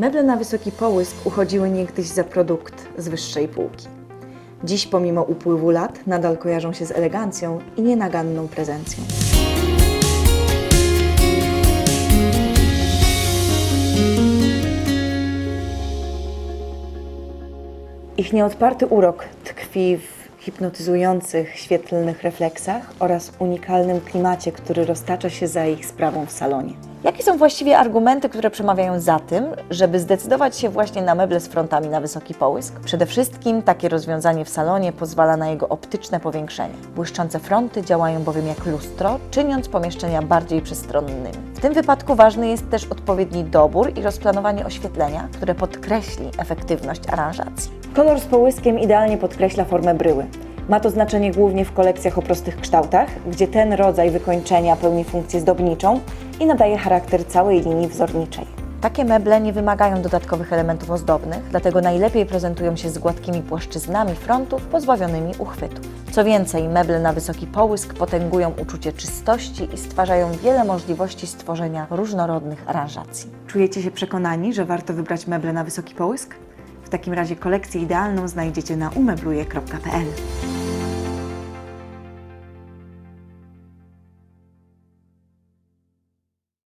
Meble na wysoki połysk uchodziły niegdyś za produkt z wyższej półki. Dziś, pomimo upływu lat, nadal kojarzą się z elegancją i nienaganną prezencją. Ich nieodparty urok tkwi w hipnotyzujących, świetlnych refleksach oraz unikalnym klimacie, który roztacza się za ich sprawą w salonie. Jakie są właściwie argumenty, które przemawiają za tym, żeby zdecydować się właśnie na meble z frontami na wysoki połysk? Przede wszystkim takie rozwiązanie w salonie pozwala na jego optyczne powiększenie. Błyszczące fronty działają bowiem jak lustro, czyniąc pomieszczenia bardziej przestronnymi. W tym wypadku ważny jest też odpowiedni dobór i rozplanowanie oświetlenia, które podkreśli efektywność aranżacji. Kolor z połyskiem idealnie podkreśla formę bryły. Ma to znaczenie głównie w kolekcjach o prostych kształtach, gdzie ten rodzaj wykończenia pełni funkcję zdobniczą i nadaje charakter całej linii wzorniczej. Takie meble nie wymagają dodatkowych elementów ozdobnych, dlatego najlepiej prezentują się z gładkimi płaszczyznami frontów pozbawionymi uchwytów. Co więcej, meble na wysoki połysk potęgują uczucie czystości i stwarzają wiele możliwości stworzenia różnorodnych aranżacji. Czujecie się przekonani, że warto wybrać meble na wysoki połysk? W takim razie kolekcję idealną znajdziecie na umebluje.pl.